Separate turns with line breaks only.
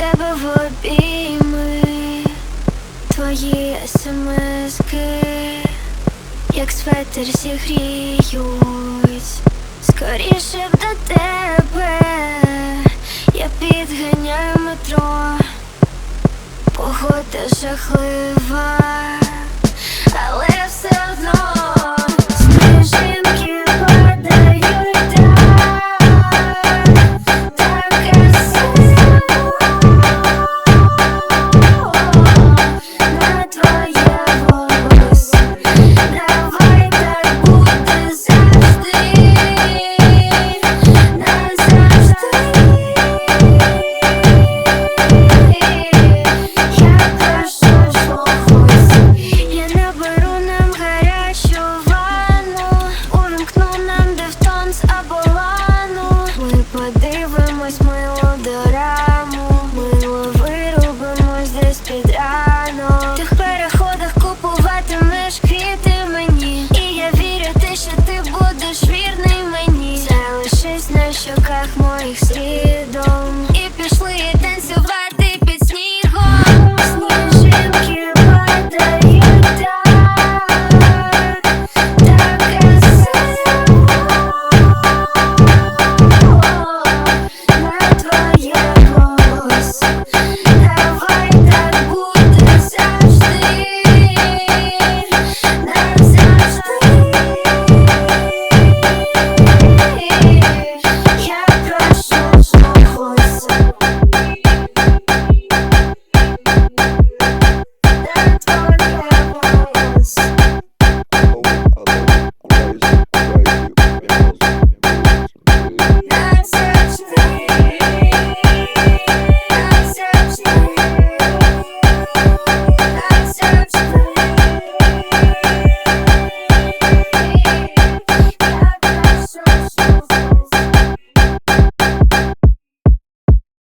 тебе в обійми, твої смски, як светер зігріють, скоріше б до тебе, я підганяю метро, погода жахлива. моїх слів